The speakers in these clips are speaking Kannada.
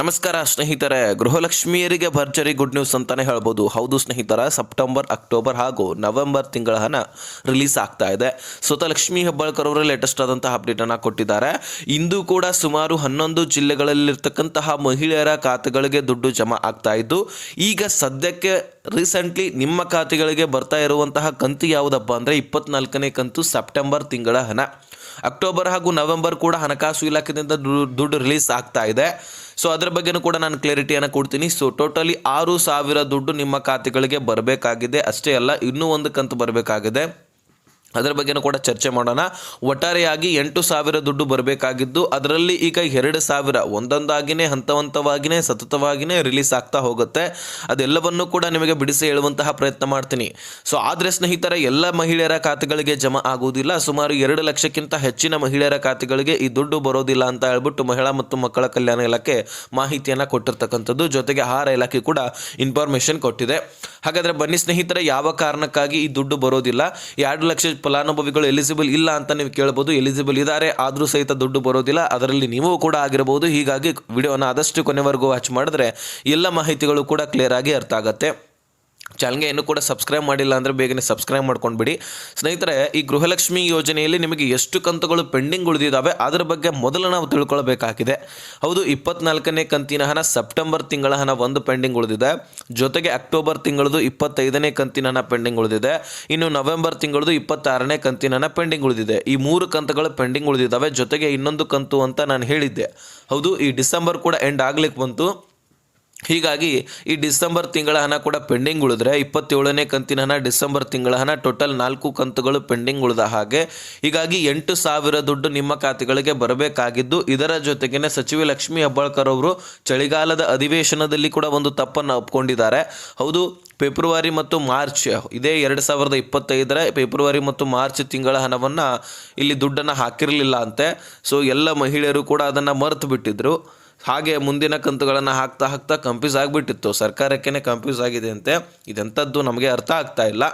ನಮಸ್ಕಾರ ಸ್ನೇಹಿತರೆ, ಗೃಹಲಕ್ಷ್ಮಿಯರಿಗೆ ಭರ್ಜರಿ ಗುಡ್ ನ್ಯೂಸ್ ಅಂತಾನೆ ಹೇಳ್ಬೋದು. ಹೌದು ಸ್ನೇಹಿತರ ಸೆಪ್ಟೆಂಬರ್ ಅಕ್ಟೋಬರ್ ಹಾಗೂ ನವೆಂಬರ್ ತಿಂಗಳ ಹಣ ರಿಲೀಸ್ ಆಗ್ತಾ ಇದೆ. ಸ್ವತಃ ಲಕ್ಷ್ಮೀ ಹೆಬ್ಬಾಳ್ಕರ್ ಅವರು ಲೇಟೆಸ್ಟ್ ಆದಂತಹ ಅಪ್ಡೇಟ್ ಅನ್ನ ಕೊಟ್ಟಿದ್ದಾರೆ. ಇಂದು ಕೂಡ ಸುಮಾರು ಹನ್ನೊಂದು ಜಿಲ್ಲೆಗಳಲ್ಲಿರ್ತಕ್ಕಂತಹ ಮಹಿಳೆಯರ ಖಾತೆಗಳಿಗೆ ದುಡ್ಡು ಜಮಾ ಆಗ್ತಾ ಇದ್ದು, ಈಗ ಸದ್ಯಕ್ಕೆ ರೀಸೆಂಟ್ಲಿ ನಿಮ್ಮ ಖಾತೆಗಳಿಗೆ ಬರ್ತಾ ಇರುವಂತಹ ಕಂತು ಯಾವುದಪ್ಪ ಅಂದರೆ ಇಪ್ಪತ್ನಾಲ್ಕನೇ ಕಂತು ಸೆಪ್ಟೆಂಬರ್ ತಿಂಗಳ ಹಣ. ಅಕ್ಟೋಬರ್ ಹಾಗೂ ನವೆಂಬರ್ ಕೂಡ ಹಣಕಾಸು ಇಲಾಖೆಯಿಂದ ದುಡ್ಡು ರಿಲೀಸ್ ಆಗ್ತಾ ಇದೆ. ಸೊ ಅದರ ಬಗ್ಗೆನೂ ಕೂಡ ನಾನು ಕ್ಲಾರಿಟಿಯನ್ನು ಕೊಡ್ತೀನಿ. ಸೊ ಟೋಟಲಿ ಆರು ಸಾವಿರ ದುಡ್ಡು ನಿಮ್ಮ ಖಾತೆಗಳಿಗೆ ಬರಬೇಕಾಗಿದೆ. ಅಷ್ಟೇ ಅಲ್ಲ, ಇನ್ನೂ ಒಂದು ಕಂತು ಬರಬೇಕಾಗಿದೆ. ಅದರ ಬಗ್ಗೆನೂ ಕೂಡ ಚರ್ಚೆ ಮಾಡೋಣ. ಒಟ್ಟಾರೆಯಾಗಿ ಎಂಟು ಸಾವಿರ ದುಡ್ಡು ಬರಬೇಕಾಗಿದ್ದು, ಅದರಲ್ಲಿ ಈಗ ಎರಡು ಸಾವಿರ ಒಂದೊಂದಾಗಿನೇ ಹಂತ ಹಂತವಾಗಿನೇ ಸತತವಾಗಿನೇ ರಿಲೀಸ್ ಆಗ್ತಾ ಹೋಗುತ್ತೆ. ಅದೆಲ್ಲವನ್ನೂ ಕೂಡ ನಿಮಗೆ ಬಿಡಿಸಿ ಹೇಳುವಂತಹ ಪ್ರಯತ್ನ ಮಾಡ್ತೀನಿ. ಸೊ, ಆದರೆ ಸ್ನೇಹಿತರ, ಎಲ್ಲ ಮಹಿಳೆಯರ ಖಾತೆಗಳಿಗೆ ಜಮಾ ಆಗುವುದಿಲ್ಲ. ಸುಮಾರು ಎರಡು ಲಕ್ಷಕ್ಕಿಂತ ಹೆಚ್ಚಿನ ಮಹಿಳೆಯರ ಖಾತೆಗಳಿಗೆ ಈ ದುಡ್ಡು ಬರೋದಿಲ್ಲ ಅಂತ ಹೇಳ್ಬಿಟ್ಟು ಮಹಿಳಾ ಮತ್ತು ಮಕ್ಕಳ ಕಲ್ಯಾಣ ಇಲಾಖೆ ಮಾಹಿತಿಯನ್ನು ಕೊಟ್ಟಿರ್ತಕ್ಕಂಥದ್ದು. ಜೊತೆಗೆ ಆಹಾರ ಇಲಾಖೆ ಕೂಡ ಇನ್ಫಾರ್ಮೇಷನ್ ಕೊಟ್ಟಿದೆ. ಹಾಗಾದರೆ ಬನ್ನಿ ಸ್ನೇಹಿತರೆ, ಯಾವ ಕಾರಣಕ್ಕಾಗಿ ಈ ದುಡ್ಡು ಬರೋದಿಲ್ಲ? ಎರಡು ಲಕ್ಷ ಫಲಾನುಭವಿಗಳು ಎಲಿಜಿಬಲ್ ಇಲ್ಲ ಅಂತ ನೀವು ಕೇಳ್ಬೋದು ಎಲಿಜಿಬಲ್ ಇದ್ದಾರೆ ಆದರೂ ಸಹಿತ ದುಡ್ಡು ಬರೋದಿಲ್ಲ, ಅದರಲ್ಲಿ ನೀವು ಕೂಡ ಆಗಿರಬಹುದು ಹೀಗಾಗಿ ವಿಡಿಯೋನ ಆದಷ್ಟು ಕೊನೆವರೆಗೂ ವಾಚ್ ಮಾಡಿದ್ರೆ ಎಲ್ಲ ಮಾಹಿತಿಗಳು ಕೂಡ ಕ್ಲಿಯರ್ ಆಗಿ ಅರ್ಥ ಆಗುತ್ತೆ. ಚಾನಲ್ಗೆ ಇನ್ನೂ ಕೂಡ ಸಬ್ಸ್ಕ್ರೈಬ್ ಮಾಡಿಲ್ಲ ಅಂದರೆ ಬೇಗನೆ ಸಬ್ಸ್ಕ್ರೈಬ್ ಮಾಡ್ಕೊಂಡ್ಬಿಡಿ. ಸ್ನೇಹಿತರೆ, ಈ ಗೃಹಲಕ್ಷ್ಮಿ ಯೋಜನೆಯಲ್ಲಿ ನಿಮಗೆ ಎಷ್ಟು ಕಂತುಗಳು ಪೆಂಡಿಂಗ್ ಉಳಿದಿದ್ದಾವೆ ಅದರ ಬಗ್ಗೆ ಮೊದಲು ನಾವು ತಿಳ್ಕೊಳ್ಬೇಕಾಗಿದೆ. ಹೌದು, ಇಪ್ಪತ್ನಾಲ್ಕನೇ ಕಂತಿನ ಹಣ ಸೆಪ್ಟೆಂಬರ್ ತಿಂಗಳ ಹಣ ಒಂದು ಪೆಂಡಿಂಗ್ ಉಳಿದಿದೆ. ಜೊತೆಗೆ ಅಕ್ಟೋಬರ್ ತಿಂಗಳದು ಇಪ್ಪತ್ತೈದನೇ ಕಂತಿನ ಹಣ ಪೆಂಡಿಂಗ್ ಉಳಿದಿದೆ. ಇನ್ನು ನವೆಂಬರ್ ತಿಂಗಳದು ಇಪ್ಪತ್ತಾರನೇ ಕಂತಿನ ಹಣ ಪೆಂಡಿಂಗ್ ಉಳಿದಿದೆ. ಈ ಮೂರು ಕಂತುಗಳು ಪೆಂಡಿಂಗ್ ಉಳಿದಿದ್ದಾವೆ ಜೊತೆಗೆ ಇನ್ನೊಂದು ಕಂತು ಅಂತ ನಾನು ಹೇಳಿದ್ದೆ. ಹೌದು, ಈ ಡಿಸೆಂಬರ್ ಕೂಡ ಎಂಡ್ ಆಗ್ಲಿಕ್ಕೆ ಬಂತು. ಹೀಗಾಗಿ ಈ ಡಿಸೆಂಬರ್ ತಿಂಗಳ ಹಣ ಕೂಡ ಪೆಂಡಿಂಗ್ ಉಳಿದ್ರೆ ಇಪ್ಪತ್ತೇಳನೇ ಕಂತಿನ ಹಣ ಡಿಸೆಂಬರ್ ತಿಂಗಳ ಹಣ ಟೋಟಲ್ ನಾಲ್ಕು ಕಂತುಗಳು ಪೆಂಡಿಂಗ್ ಉಳಿದ ಹಾಗೆ. ಹೀಗಾಗಿ ಎಂಟು ಸಾವಿರ ದುಡ್ಡು ನಿಮ್ಮ ಖಾತೆಗಳಿಗೆ ಬರಬೇಕಾಗಿದ್ದು, ಇದರ ಜೊತೆಗೇನೆ ಸಚಿವೆ ಲಕ್ಷ್ಮಿ ಹೆಬ್ಬಾಳ್ಕರ್ ಅವರು ಚಳಿಗಾಲದ ಅಧಿವೇಶನದಲ್ಲಿ ಕೂಡ ಒಂದು ತಪ್ಪನ್ನು ಒಪ್ಕೊಂಡಿದ್ದಾರೆ. ಹೌದು, ಫೆಬ್ರವರಿ ಮತ್ತು ಮಾರ್ಚ್, ಇದೇ ಎರಡು ಸಾವಿರದ ಇಪ್ಪತ್ತೈದರ ಫೆಬ್ರವರಿ ಮತ್ತು ಮಾರ್ಚ್ ತಿಂಗಳ ಹಣವನ್ನು ಇಲ್ಲಿ ದುಡ್ಡನ್ನು ಹಾಕಿರಲಿಲ್ಲ ಅಂತೆ. ಸೊ ಎಲ್ಲ ಮಹಿಳೆಯರು ಕೂಡ ಅದನ್ನು ಮರೆತು ಬಿಟ್ಟಿದ್ರು. ಹಾಗೆ ಮುಂದಿನ ಕಂತುಗಳನ್ನು ಹಾಕ್ತಾ ಹಾಕ್ತಾ ಕಂಪ್ಯೂಸ್ ಆಗಿಬಿಟ್ಟಿತ್ತು. ಸರ್ಕಾರಕ್ಕೇ ಕಂಪ್ಯೂಸ್ ಆಗಿದೆ ಅಂತೆ. ಇದೆಂಥದ್ದು ನಮಗೆ ಅರ್ಥ ಆಗ್ತಾ ಇಲ್ಲ.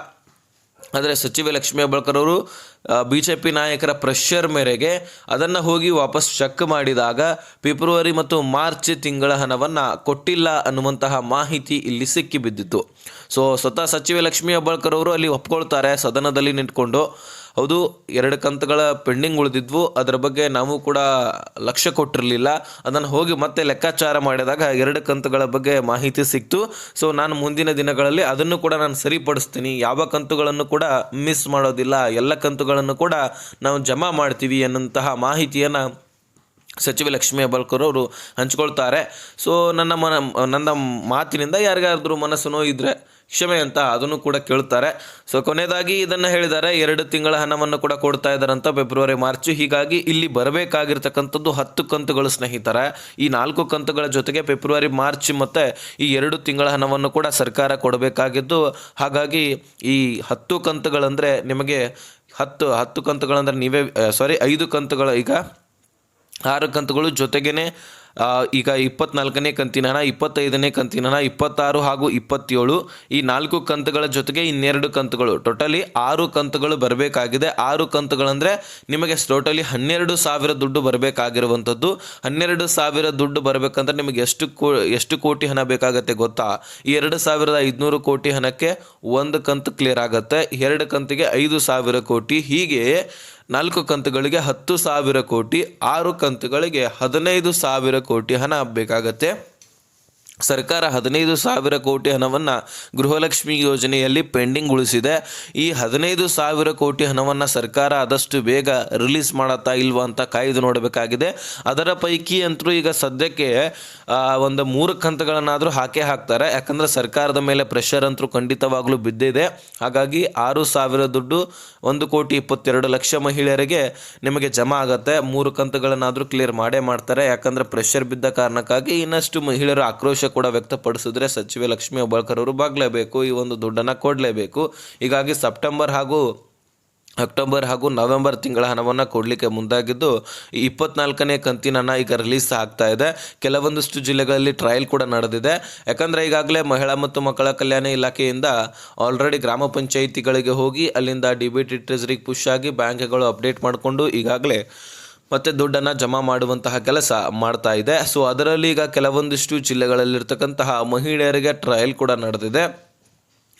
ಆದರೆ ಸಚಿವೆ ಲಕ್ಷ್ಮೀ ಹೆಬ್ಬಾಳ್ಕರ್ ಅವರು ಬಿ ಜೆ ಪಿ ನಾಯಕರ ಪ್ರೆಷರ್ ಮೇರೆಗೆ ಅದನ್ನು ಹೋಗಿ ವಾಪಸ್ ಚೆಕ್ ಮಾಡಿದಾಗ ಫೆಬ್ರವರಿ ಮತ್ತು ಮಾರ್ಚ್ ತಿಂಗಳ ಹಣವನ್ನು ಕೊಟ್ಟಿಲ್ಲ ಅನ್ನುವಂತಹ ಮಾಹಿತಿ ಇಲ್ಲಿ ಸಿಕ್ಕಿಬಿದ್ದಿತ್ತು. ಸೊ ಸ್ವತಃ ಸಚಿವೆ ಲಕ್ಷ್ಮೀ ಹೆಬ್ಬಾಳ್ಕರ್ ಅವರು ಅಲ್ಲಿ ಒಪ್ಕೊಳ್ತಾರೆ, ಸದನದಲ್ಲಿ ನಿಂತ್ಕೊಂಡು. ಹೌದು, ಎರಡು ಕಂತುಗಳ ಪೆಂಡಿಂಗ್ ಉಳಿದಿದ್ವು. ಅದರ ಬಗ್ಗೆ ನಾವು ಕೂಡ ಲಕ್ಷ್ಯ ಕೊಟ್ಟಿರಲಿಲ್ಲ. ಅದನ್ನು ಹೋಗಿ ಮತ್ತೆ ಲೆಕ್ಕಾಚಾರ ಮಾಡಿದಾಗ ಎರಡು ಕಂತುಗಳ ಬಗ್ಗೆ ಮಾಹಿತಿ ಸಿಕ್ತು. ಸೊ ನಾನು ಮುಂದಿನ ದಿನಗಳಲ್ಲಿ ಅದನ್ನು ಕೂಡ ನಾನು ಸರಿಪಡಿಸ್ತೀನಿ. ಯಾವ ಕಂತುಗಳನ್ನು ಕೂಡ ಮಿಸ್ ಮಾಡೋದಿಲ್ಲ. ಎಲ್ಲ ಕಂತುಗಳನ್ನು ಕೂಡ ನಾವು ಜಮಾ ಮಾಡ್ತೀವಿ ಅನ್ನೋಂತಹ ಮಾಹಿತಿಯನ್ನು ಸಚಿವ ಲಕ್ಷ್ಮೀ ಹೆಬ್ಬಾಳ್ಕರ್ ಅವರು ಹಂಚ್ಕೊಳ್ತಾರೆ. ಸೊ ನನ್ನ ಮನ, ನನ್ನ ಮಾತಿನಿಂದ ಯಾರಿಗಾದ್ರೂ ಮನಸ್ಸು ನೋಯಿದ್ರೆ ಕ್ಷಮೆ ಅಂತ ಅದನ್ನು ಕೂಡ ಕೇಳ್ತಾರೆ. ಸೊ ಕೊನೆಯದಾಗಿ ಇದನ್ನು ಹೇಳಿದ್ದಾರೆ ಎರಡು ತಿಂಗಳ ಹಣವನ್ನು ಕೂಡ ಕೊಡ್ತಾ ಇದ್ದಾರಂತ ಫೆಬ್ರವರಿ ಮಾರ್ಚ್. ಹೀಗಾಗಿ ಇಲ್ಲಿ ಬರಬೇಕಾಗಿರ್ತಕ್ಕಂಥದ್ದು ಹತ್ತು ಕಂತುಗಳು ಸ್ನೇಹಿತರ. ಈ ನಾಲ್ಕು ಕಂತುಗಳ ಜೊತೆಗೆ ಫೆಬ್ರವರಿ ಮಾರ್ಚ್ ಮತ್ತು ಈ ಎರಡು ತಿಂಗಳ ಹಣವನ್ನು ಕೂಡ ಸರ್ಕಾರ ಕೊಡಬೇಕಾಗಿದ್ದು ಹಾಗಾಗಿ ಈ ಹತ್ತು ಕಂತುಗಳಂದರೆ ನಿಮಗೆ ಹತ್ತು ಹತ್ತು ಕಂತುಗಳಂದರೆ ನೀವೇ ಸಾರಿ ಐದು ಕಂತುಗಳು ಈಗ ಆರು ಕಂತುಗಳು ಜೊತೆಗೇನೆ ಆ, ಈಗ ಇಪ್ಪತ್ನಾಲ್ಕನೇ ಕಂತಿನ ಹಣ, ಇಪ್ಪತ್ತೈದನೇ ಕಂತಿನ ಇಪ್ಪತ್ತಾರು ಹಾಗೂ ಇಪ್ಪತ್ತೇಳು, ಈ ನಾಲ್ಕು ಕಂತುಗಳ ಜೊತೆಗೆ ಇನ್ನೆರಡು ಕಂತುಗಳು. ಟೋಟಲಿ ಆರು ಕಂತುಗಳು ಬರಬೇಕಾಗಿದೆ. ಆರು ಕಂತುಗಳಂದರೆ ನಿಮಗೆ ಟೋಟಲಿ ಹನ್ನೆರಡು ಸಾವಿರ ದುಡ್ಡು ಬರಬೇಕಾಗಿರುವಂಥದ್ದು. ಹನ್ನೆರಡು ಸಾವಿರ ದುಡ್ಡು ಬರಬೇಕಂದ್ರೆ ನಿಮಗೆ ಎಷ್ಟು ಕೋ, ಎಷ್ಟು ಕೋಟಿ ಹಣ ಬೇಕಾಗತ್ತೆ ಗೊತ್ತಾ? ಈ ಎರಡು ಸಾವಿರದ ಐದುನೂರು ಕೋಟಿ ಹಣಕ್ಕೆ ಒಂದು ಕಂತು ಕ್ಲಿಯರ್ ಆಗುತ್ತೆ. ಎರಡು ಕಂತಿಗೆ ಐದು ಸಾವಿರ ಕೋಟಿ. ಹೀಗೆ ನಾಲ್ಕು ಕಂತುಗಳಿಗೆ ಹತ್ತು ಸಾವಿರ ಕೋಟಿ ಆರು ಕಂತುಗಳಿಗೆ ಹದಿನೈದು ಸಾವಿರ ಕೋಟಿ ಹಣ ಬೇಕಾಗತ್ತೆ. ಸರ್ಕಾರ ಹದಿನೈದು ಸಾವಿರ ಕೋಟಿ ಹಣವನ್ನು ಗೃಹಲಕ್ಷ್ಮಿ ಯೋಜನೆಯಲ್ಲಿ ಪೆಂಡಿಂಗ್ ಉಳಿಸಿದೆ. ಈ ಹದಿನೈದು ಸಾವಿರ ಕೋಟಿ ಹಣವನ್ನು ಸರ್ಕಾರ ಆದಷ್ಟು ಬೇಗ ರಿಲೀಸ್ ಮಾಡತ್ತಾ ಇಲ್ವಾ ಅಂತ ಕಾಯ್ದು ನೋಡಬೇಕಾಗಿದೆ. ಅದರ ಪೈಕಿ ಅಂತೂ ಈಗ ಸದ್ಯಕ್ಕೆ ಒಂದು ಮೂರು ಕಂತುಗಳನ್ನಾದರೂ ಹಾಕೇ ಹಾಕ್ತಾರೆ. ಯಾಕಂದರೆ ಸರ್ಕಾರದ ಮೇಲೆ ಪ್ರೆಷರ್ ಅಂತೂ ಖಂಡಿತವಾಗಲೂ ಬಿದ್ದಿದೆ. ಹಾಗಾಗಿ ಆರು ಸಾವಿರ ದುಡ್ಡು ಒಂದು ಕೋಟಿ ಇಪ್ಪತ್ತೆರಡು ಲಕ್ಷ ಮಹಿಳೆಯರಿಗೆ ನಿಮಗೆ ಜಮಾ ಆಗುತ್ತೆ. ಮೂರು ಕಂತುಗಳನ್ನಾದರೂ ಕ್ಲಿಯರ್ ಮಾಡೇ ಮಾಡ್ತಾರೆ. ಯಾಕಂದರೆ ಪ್ರೆಷರ್ ಬಿದ್ದ ಕಾರಣಕ್ಕಾಗಿ ಇನ್ನಷ್ಟು ಮಹಿಳೆಯರು ಆಕ್ರೋಶ ಕೂಡ ವ್ಯಕ್ತಪಡಿಸಿದ್ರೆ ಸಚಿವೆ ಲಕ್ಷ್ಮೀ ಹೆಬ್ಬಾಳ್ಕರ್ ಅವರು ಬಾಗಲೇಬೇಕು, ಈ ಒಂದು ದುಡ್ಡನ್ನು ಕೊಡಲೇಬೇಕು. ಹೀಗಾಗಿ ಸೆಪ್ಟೆಂಬರ್ ಹಾಗೂ ಅಕ್ಟೋಬರ್ ಹಾಗೂ ನವೆಂಬರ್ ತಿಂಗಳ ಹಣವನ್ನು ಕೊಡಲಿಕ್ಕೆ ಮುಂದಾಗಿದ್ದು, ಇಪ್ಪತ್ನಾಲ್ಕನೇ ಕಂತಿನ ಹಣ ಈಗ ರಿಲೀಸ್ ಆಗ್ತಾ ಇದೆ. ಕೆಲವೊಂದಿಷ್ಟು ಜಿಲ್ಲೆಗಳಲ್ಲಿ ಟ್ರಯಲ್ ಕೂಡ ನಡೆದಿದೆ. ಯಾಕಂದರೆ ಈಗಾಗಲೇ ಮಹಿಳಾ ಮತ್ತು ಮಕ್ಕಳ ಕಲ್ಯಾಣ ಇಲಾಖೆಯಿಂದ ಆಲ್ರೆಡಿ ಗ್ರಾಮ ಪಂಚಾಯಿತಿಗಳಿಗೆ ಹೋಗಿ ಅಲ್ಲಿಂದ ಡಿ ಬಿ ಟಿ ಟ್ರೆಜರಿಗೆ ಪುಷ್ ಆಗಿ ಬ್ಯಾಂಕ್ಗಳು ಅಪ್ಡೇಟ್ ಮಾಡಿಕೊಂಡು ಈಗಾಗಲೇ ಮತ್ತು ದುಡ್ಡನ್ನು ಜಮಾ ಮಾಡುವಂತಹ ಕೆಲಸ ಮಾಡ್ತಾ ಇದೆ. ಸೊ ಅದರಲ್ಲಿ ಈಗ ಕೆಲವೊಂದಿಷ್ಟು ಜಿಲ್ಲೆಗಳಲ್ಲಿರ್ತಕ್ಕಂತಹ ಮಹಿಳೆಯರಿಗೆ ಟ್ರಯಲ್ ಕೂಡ ನಡೆದಿದೆ.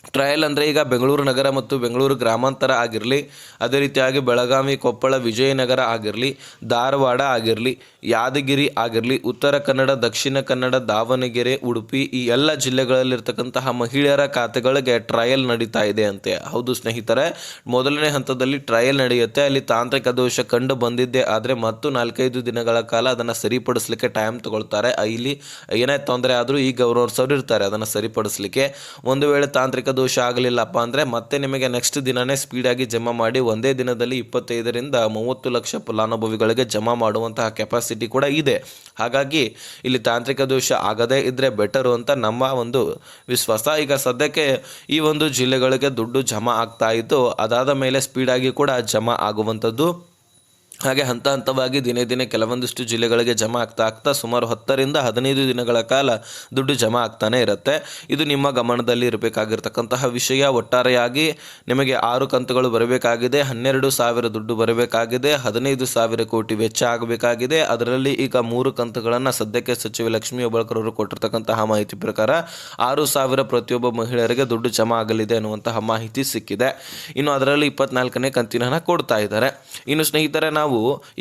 ಟ್ರಯಲ್ ಅಂದರೆ ಈಗ ಬೆಂಗಳೂರು ನಗರ ಮತ್ತು ಬೆಂಗಳೂರು ಗ್ರಾಮಾಂತರ ಆಗಿರಲಿ, ಅದೇ ರೀತಿಯಾಗಿ ಬೆಳಗಾವಿ, ಕೊಪ್ಪಳ, ವಿಜಯನಗರ ಆಗಿರಲಿ, ಧಾರವಾಡ ಆಗಿರಲಿ, ಯಾದಗಿರಿ ಆಗಿರಲಿ, ಉತ್ತರ ಕನ್ನಡ, ದಕ್ಷಿಣ ಕನ್ನಡ, ದಾವಣಗೆರೆ, ಉಡುಪಿ ಈ ಎಲ್ಲ ಜಿಲ್ಲೆಗಳಲ್ಲಿರ್ತಕ್ಕಂತಹ ಮಹಿಳೆಯರ ಖಾತೆಗಳಿಗೆ ಟ್ರಯಲ್ ನಡೀತಾ ಇದೆ ಅಂತೆ. ಹೌದು ಸ್ನೇಹಿತರೆ, ಮೊದಲನೇ ಹಂತದಲ್ಲಿ ಟ್ರಯಲ್ ನಡೆಯುತ್ತೆ. ಅಲ್ಲಿ ತಾಂತ್ರಿಕ ದೋಷ ಕಂಡು ಬಂದಿದ್ದೆ ಆದರೆ ಮತ್ತು ನಾಲ್ಕೈದು ದಿನಗಳ ಕಾಲ ಅದನ್ನು ಸರಿಪಡಿಸಲಿಕ್ಕೆ ಟೈಮ್ ತಗೊಳ್ತಾರೆ. ಇಲ್ಲಿ ಏನೇ ತೊಂದರೆ ಆದರೂ ಈಗ ಸರ್ ಇರ್ತಾರೆ ಅದನ್ನು ಸರಿಪಡಿಸಲಿಕ್ಕೆ. ಒಂದು ವೇಳೆ ತಾಂತ್ರಿಕ ದೋಷ ಆಗಲಿಲ್ಲಪ್ಪ ಅಂದರೆ ಮತ್ತೆ ನಿಮಗೆ ನೆಕ್ಸ್ಟ್ ದಿನನೇ ಸ್ಪೀಡಾಗಿ ಜಮಾ ಮಾಡಿ ಒಂದೇ ದಿನದಲ್ಲಿ ಇಪ್ಪತ್ತೈದರಿಂದ ಮೂವತ್ತು ಲಕ್ಷ ಫಲಾನುಭವಿಗಳಿಗೆ ಜಮಾ ಮಾಡುವಂತಹ ಕೆಪಾಸಿಟಿ ಕೂಡ ಇದೆ. ಹಾಗಾಗಿ ಇಲ್ಲಿ ತಾಂತ್ರಿಕ ದೋಷ ಆಗದೇ ಇದ್ದರೆ ಬೆಟರು ಅಂತ ನಮ್ಮ ಒಂದು ವಿಶ್ವಾಸ. ಈಗ ಸದ್ಯಕ್ಕೆ ಈ ಒಂದು ಜಿಲ್ಲೆಗಳಿಗೆ ದುಡ್ಡು ಜಮಾ ಆಗ್ತಾ ಇತ್ತು. ಅದಾದ ಮೇಲೆ ಸ್ಪೀಡಾಗಿ ಕೂಡ ಜಮಾ ಆಗುವಂಥದ್ದು ಹಾಗೆ ಹಂತ ಹಂತವಾಗಿ ದಿನೇ ದಿನೇ ಕೆಲವೊಂದಿಷ್ಟು ಜಿಲ್ಲೆಗಳಿಗೆ ಜಮಾ ಆಗ್ತಾ ಆಗ್ತಾ ಸುಮಾರು ಹತ್ತರಿಂದ ಹದಿನೈದು ದಿನಗಳ ಕಾಲ ದುಡ್ಡು ಜಮಾ ಆಗ್ತಾನೆ ಇರುತ್ತೆ. ಇದು ನಿಮ್ಮ ಗಮನದಲ್ಲಿ ಇರಬೇಕಾಗಿರ್ತಕ್ಕಂತಹ ವಿಷಯ. ಒಟ್ಟಾರೆಯಾಗಿ ನಿಮಗೆ ಆರು ಕಂತುಗಳು ಬರಬೇಕಾಗಿದೆ, ಹನ್ನೆರಡು ಸಾವಿರ ದುಡ್ಡು ಬರಬೇಕಾಗಿದೆ, ಹದಿನೈದು ಸಾವಿರ ಕೋಟಿ ವೆಚ್ಚ ಆಗಬೇಕಾಗಿದೆ. ಅದರಲ್ಲಿ ಈಗ ಮೂರು ಕಂತುಗಳನ್ನು ಸದ್ಯಕ್ಕೆ ಸಚಿವ ಲಕ್ಷ್ಮೀ ಹೆಬ್ಬಾಳ್ಕರ್ ಅವರು ಕೊಟ್ಟಿರ್ತಕ್ಕಂತಹ ಮಾಹಿತಿ ಪ್ರಕಾರ ಆರು ಸಾವಿರ ಪ್ರತಿಯೊಬ್ಬ ಮಹಿಳೆಯರಿಗೆ ದುಡ್ಡು ಜಮಾ ಆಗಲಿದೆ ಅನ್ನುವಂತಹ ಮಾಹಿತಿ ಸಿಕ್ಕಿದೆ. ಇನ್ನು ಅದರಲ್ಲಿ ಇಪ್ಪತ್ನಾಲ್ಕನೇ ಕಂತಿನ ಕೊಡ್ತಾ ಇದ್ದಾರೆ. ಇನ್ನು ಸ್ನೇಹಿತರೆ, ನಾವು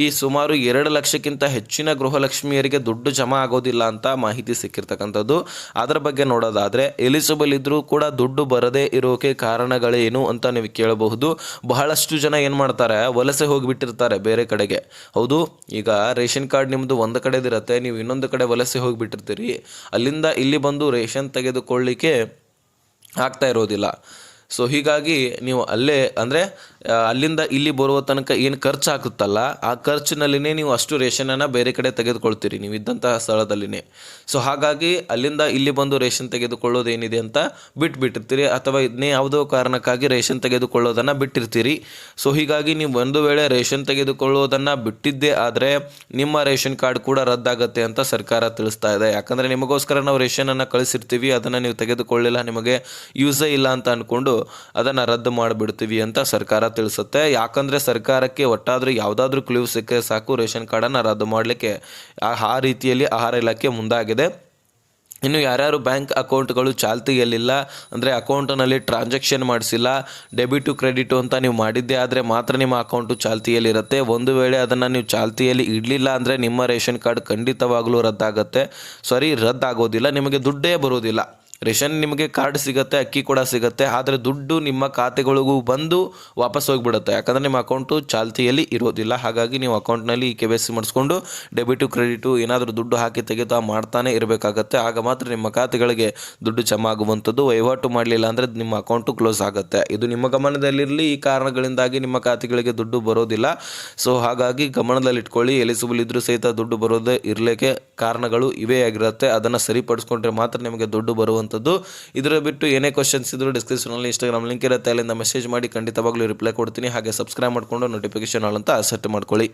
ಈ ಸುಮಾರು ಎರಡು ಲಕ್ಷಕ್ಕಿಂತ ಹೆಚ್ಚಿನ ಗೃಹಲಕ್ಷ್ಮಿಯರಿಗೆ ದುಡ್ಡು ಜಮಾ ಆಗೋದಿಲ್ಲ ಅಂತ ಮಾಹಿತಿ ಸಿಕ್ಕಿರ್ತಕ್ಕಂಥದ್ದು. ಅದರ ಬಗ್ಗೆ ನೋಡೋದಾದರೆ ಎಲಿಜಿಬಲ್ ಇದ್ದರೂ ಕೂಡ ದುಡ್ಡು ಬರದೇ ಇರೋಕೆ ಕಾರಣಗಳೇನು ಅಂತ ನೀವು ಕೇಳಬಹುದು. ಬಹಳಷ್ಟು ಜನ ಏನು ಮಾಡ್ತಾರೆ, ವಲಸೆ ಹೋಗಿಬಿಟ್ಟಿರ್ತಾರೆ ಬೇರೆ ಕಡೆಗೆ. ಹೌದು, ಈಗ ರೇಷನ್ ಕಾರ್ಡ್ ನಿಮ್ಮದು ಒಂದು ಕಡೆದಿರುತ್ತೆ, ನೀವು ಇನ್ನೊಂದು ಕಡೆ ವಲಸೆ ಹೋಗಿಬಿಟ್ಟಿರ್ತೀರಿ. ಅಲ್ಲಿಂದ ಇಲ್ಲಿ ಬಂದು ರೇಷನ್ ತೆಗೆದುಕೊಳ್ಳಿಕ್ಕೆ ಆಗ್ತಾ ಇರೋದಿಲ್ಲ. ಸೊ ಹೀಗಾಗಿ ನೀವು ಅಲ್ಲೇ, ಅಂದರೆ ಅಲ್ಲಿಂದ ಇಲ್ಲಿ ಬರುವ ತನಕ ಏನು ಖರ್ಚು ಆಗುತ್ತಲ್ಲ, ಆ ಖರ್ಚಿನಲ್ಲಿನೇ ನೀವು ಅಷ್ಟು ರೇಷನನ್ನು ಬೇರೆ ಕಡೆ ತೆಗೆದುಕೊಳ್ತೀರಿ, ನೀವು ಇದ್ದಂತಹ ಸ್ಥಳದಲ್ಲಿನೇ. ಸೊ ಹಾಗಾಗಿ ಅಲ್ಲಿಂದ ಇಲ್ಲಿ ಬಂದು ರೇಷನ್ ತೆಗೆದುಕೊಳ್ಳೋದು ಏನಿದೆ ಅಂತ ಬಿಟ್ಬಿಟ್ಟಿರ್ತೀರಿ, ಅಥವಾ ಇದನ್ನೇ ಯಾವುದೋ ಕಾರಣಕ್ಕಾಗಿ ರೇಷನ್ ತೆಗೆದುಕೊಳ್ಳೋದನ್ನು ಬಿಟ್ಟಿರ್ತೀರಿ. ಸೊ ಹೀಗಾಗಿ ನೀವು ಒಂದು ವೇಳೆ ರೇಷನ್ ತೆಗೆದುಕೊಳ್ಳೋದನ್ನು ಬಿಟ್ಟಿದ್ದೇ ಆದರೆ ನಿಮ್ಮ ರೇಷನ್ ಕಾರ್ಡ್ ಕೂಡ ರದ್ದಾಗುತ್ತೆ ಅಂತ ಸರ್ಕಾರ ತಿಳಿಸ್ತಾ ಇದೆ. ಯಾಕಂದರೆ ನಿಮಗೋಸ್ಕರ ನಾವು ರೇಷನನ್ನು ಕಳಿಸಿರ್ತೀವಿ, ಅದನ್ನು ನೀವು ತೆಗೆದುಕೊಳ್ಳಿಲ್ಲ, ನಿಮಗೆ ಯೂಸೇ ಇಲ್ಲ ಅಂತ ಅಂದ್ಕೊಂಡು ಅದನ್ನು ರದ್ದು ಮಾಡಿಬಿಡ್ತೀವಿ ಅಂತ ಸರ್ಕಾರ ತಿಳಿಸುತ್ತೆ. ಯಾಕಂದರೆ ಸರ್ಕಾರಕ್ಕೆ ಒಟ್ಟಾದರೂ ಯಾವುದಾದ್ರೂ ಕ್ಲೂ ಸಿಕ್ಕರೆ ಸಾಕು, ರೇಷನ್ ಕಾರ್ಡನ್ನು ರದ್ದು ಮಾಡಲಿಕ್ಕೆ ಆ ರೀತಿಯಲ್ಲಿ ಆಹಾರ ಇಲಾಖೆ ಮುಂದಾಗಿದೆ. ಇನ್ನು ಯಾರ್ಯಾರು ಬ್ಯಾಂಕ್ ಅಕೌಂಟ್ಗಳು ಚಾಲ್ತಿಯಲ್ಲಿಲ್ಲ, ಅಂದರೆ ಅಕೌಂಟ್ನಲ್ಲಿ ಟ್ರಾನ್ಸಾಕ್ಷನ್ ಮಾಡಿಸಿಲ್ಲ, ಡೆಬಿಟು, ಕ್ರೆಡಿಟು ಅಂತ ನೀವು ಮಾಡಿದ್ದೇ ಆದರೆ ಮಾತ್ರ ನಿಮ್ಮ ಅಕೌಂಟು ಚಾಲ್ತಿಯಲ್ಲಿರುತ್ತೆ. ಒಂದು ವೇಳೆ ಅದನ್ನು ನೀವು ಚಾಲ್ತಿಯಲ್ಲಿ ಇಡಲಿಲ್ಲ ಅಂದರೆ ನಿಮ್ಮ ರೇಷನ್ ಕಾರ್ಡ್ ಖಂಡಿತವಾಗಲೂ ರದ್ದಾಗುತ್ತೆ. ಸಾರಿ, ರದ್ದಾಗೋದಿಲ್ಲ, ನಿಮಗೆ ದುಡ್ಡೇ ಬರೋದಿಲ್ಲ. ರೇಷನ್ ನಿಮಗೆ ಕಾರ್ಡ್ ಸಿಗುತ್ತೆ, ಅಕ್ಕಿ ಕೂಡ ಸಿಗುತ್ತೆ, ಆದರೆ ದುಡ್ಡು ನಿಮ್ಮ ಖಾತೆಗಳಿಗೂ ಬಂದು ವಾಪಸ್ ಹೋಗಿಬಿಡುತ್ತೆ. ಯಾಕಂದರೆ ನಿಮ್ಮ ಅಕೌಂಟು ಚಾಲ್ತಿಯಲ್ಲಿ ಇರೋದಿಲ್ಲ. ಹಾಗಾಗಿ ನೀವು ಅಕೌಂಟ್ನಲ್ಲಿ ಕೆ ವೈ ಸಿ ಮಾಡಿಸ್ಕೊಂಡು ಡೆಬಿಟು, ಕ್ರೆಡಿಟು ಏನಾದರೂ ದುಡ್ಡು ಹಾಕಿ ತೆಗೆದು ಮಾಡ್ತಾನೆ ಇರಬೇಕಾಗತ್ತೆ. ಆಗ ಮಾತ್ರ ನಿಮ್ಮ ಖಾತೆಗಳಿಗೆ ದುಡ್ಡು ಜಮಾ ಆಗುವಂಥದ್ದು ವಹಿವಾಟು ಮಾಡಲಿಲ್ಲ ಅಂದರೆ ನಿಮ್ಮ ಅಕೌಂಟು ಕ್ಲೋಸ್ ಆಗುತ್ತೆ. ಇದು ನಿಮ್ಮ ಗಮನದಲ್ಲಿರಲಿ, ಈ ಕಾರಣಗಳಿಂದಾಗಿ ನಿಮ್ಮ ಖಾತೆಗಳಿಗೆ ದುಡ್ಡು ಬರೋದಿಲ್ಲ. ಸೊ ಹಾಗಾಗಿ ಗಮನದಲ್ಲಿಟ್ಕೊಳ್ಳಿ. ಎಲಿಜಿಬಲ್ ಇದ್ದರೂ ಸಹಿತ ದುಡ್ಡು ಬರೋದೇ ಇರಲಿಕ್ಕೆ ಕಾರಣಗಳು ಇವೇ ಆಗಿರುತ್ತೆ, ಅದನ್ನು ಸರಿಪಡಿಸ್ಕೊಂಡ್ರೆ ಮಾತ್ರ ನಿಮಗೆ ದುಡ್ಡು ಬರುವಂಥದ್ದು. ಇದರ ಬಿಟ್ಟು ಏನೇ ಕ್ವಶನ್ಸ್ ಇದ್ದರೂ ಡಿಸ್ಕ್ರಿಪ್ಷನಲ್ಲಿ ಇನ್ಸ್ಟಾಗ್ರಾಮ್ ಲಿಂಕ್ ಇರುತ್ತೆ, ಅಲ್ಲಿಂದ ಮೆಸೇಜ್ ಮಾಡಿ ಖಂಡಿತವಾಗ್ಲೂ ರಿಪ್ಲೈ ಕೊಡ್ತೀನಿ. ಹಾಗೆ ಸಬ್ಸ್ಕ್ರೈಬ್ ಮಾಡಿಕೊಂಡು ನೋಟಿಫಿಕೇಶನ್ ಆಲ್ ಅಂತ ಸೆಟ್ ಮಾಡ್ಕೊಳ್ಳಿ.